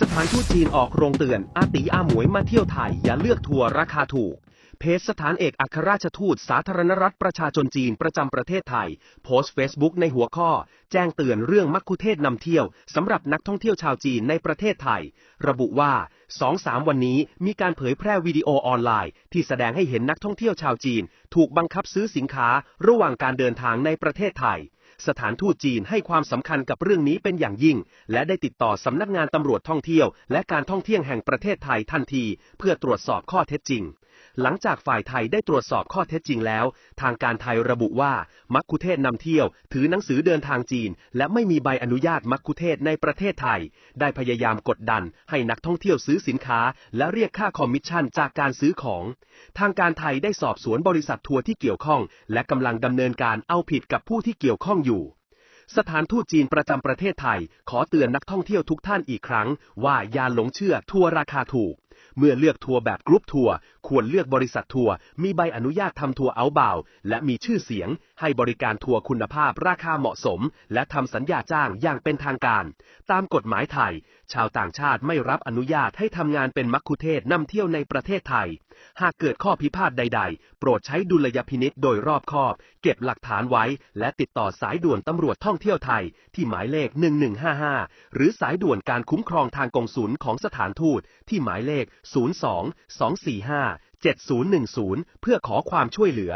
สถานทูตจีนออกโรงเตือนอาตีอาหมวยมาเที่ยวไทย อย่าเลือกทัวร์ราคาถูก เพจสถานเอกอัครราชทูตสาธารณรัฐประชาชนจีนประจำประเทศไทย โพสต์เฟซบุ๊กในหัวข้อ แจ้งเตือนเรื่องมักคุเทศนำเที่ยวสำหรับนักท่องเที่ยวชาวจีนในประเทศไทย ระบุว่า2-3วันนี้มีการเผยแพร่วิดีโอออนไลน์ ที่แสดงให้เห็นนักท่องเที่ยวชาวจีน ถูกบังคับซื้อสินค้าระหว่างการเดินทางในประเทศไทย สถานทูตจีนให้ความสำคัญกับเรื่องนี้เป็นอย่างยิ่ง และได้ติดต่อสำนักงานตำรวจท่องเที่ยว และการท่องเที่ยวแห่งประเทศไทยทันที เพื่อตรวจสอบข้อเท็จจริง หลังจากฝ่ายไทยได้ตรวจสอบข้อเท็จจริงแล้ว ทางการไทยระบุว่า มักคุเทศนำเที่ยว ถือหนังสือเดินทางจีน และไม่มีใบอนุญาตมักคุเทศในประเทศไทย ได้พยายามกดดัน ให้นักท่องเที่ยวซื้อสินค้า และเรียกค่าคอมมิชชั่นจากการซื้อของ ทางการไทยได้สอบสวนบริษัททัวร์ที่เกี่ยวข้อง และกำลังดำเนินการเอาผิดกับผู้ที่เกี่ยวข้องอยู่ สถานทูตจีนประจำประเทศไทย ขอเตือนนักท่องเที่ยวทุกท่านอีกครั้ง ว่าอย่าหลงเชื่อทัวร์ราคาถูก เมื่อเลือกทัวร์แบบกรุ๊ปทัวร์ ควรเลือกบริษัททัวร์มีใบอนุญาตทำทัวร์เอาบาวและมีชื่อเสียง ให้บริการทัวร์คุณภาพราคาเหมาะสม และทำสัญญาจ้างอย่างเป็นทางการ ตามกฎหมายไทย ชาวต่างชาติไม่รับอนุญาตให้ทำงานเป็นมักคุเทศนำเที่ยวในประเทศไทย หากเกิดข้อพิพาทใด ๆ โปรดใช้ดุลยพินิษโดยรอบคอบ เก็บหลักฐานไว้ และติดต่อสายด่วนตำรวจท่องเที่ยวไทย ที่หมายเลข 1155 หรือสายด่วนการคุ้มครองทางกงสุลของสถานทูตที่หมายเลข 02 245 7010 เพื่อขอความช่วยเหลือ